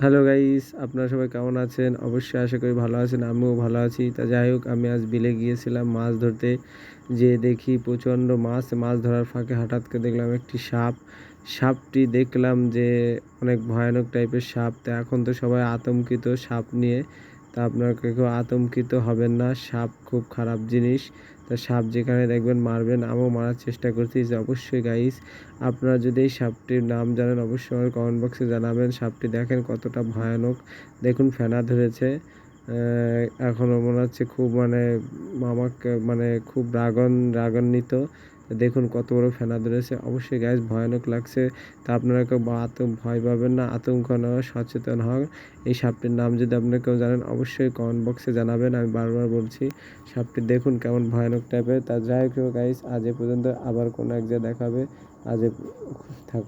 Hello guys আপনারা সবাই কেমন আছেন? অবশ্যই আশা করি ভালো আছেন, আমিও ভালো আছি। তা যাই হোক, আমি আজ বিলে গিয়েছিলাম মাছ ধরতে। যে দেখি প্রচণ্ড মাছ মাছ ধরার ফাঁকে হঠাৎ করে দেখলাম একটি সাপ। সাপটি দেখলাম যে অনেক ভয়ানক টাইপের সাপ। তা এখন তো সবাই আতঙ্কিত সাপ নিয়ে। তা আপনারা কেউ আতঙ্কিত হবেন না, সাপ খুব খারাপ জিনিস। তা সাপ যেখানে দেখবেন মারবেন, আমিও মারার চেষ্টা করছি। যে অবশ্যই গাইস আপনারা যদি এই সাপটির নাম জানেন, অবশ্যই আমার কমেন্ট বক্সে জানাবেন। সাপটি দেখেন কতটা ভয়ানক। দেখুন, ফেনা ধরেছে। এখনও মনে হচ্ছে খুব মানে আমাকে মানে খুব রাগন, রাগান্বিত। দেখুন কত বড় ফেনা ধরেছে। অবশ্যই গ্যাস ভয়ানক লাগছে। তা আপনারা কেউ আতঙ্ক ভয় পাবেন না, আতঙ্ক নেওয়া সচেতন হন। এই সাপটির নাম যদি আপনারা কেউ জানেন, অবশ্যই কমেন্ট বক্সে জানাবেন, আমি বারবার বলছি। সাপটি দেখুন কেমন ভয়ানক টাইপের তা যাই হোক গাইস আজ এ পর্যন্ত আবার কোনো এক জায়গায় দেখাবে আজ থাক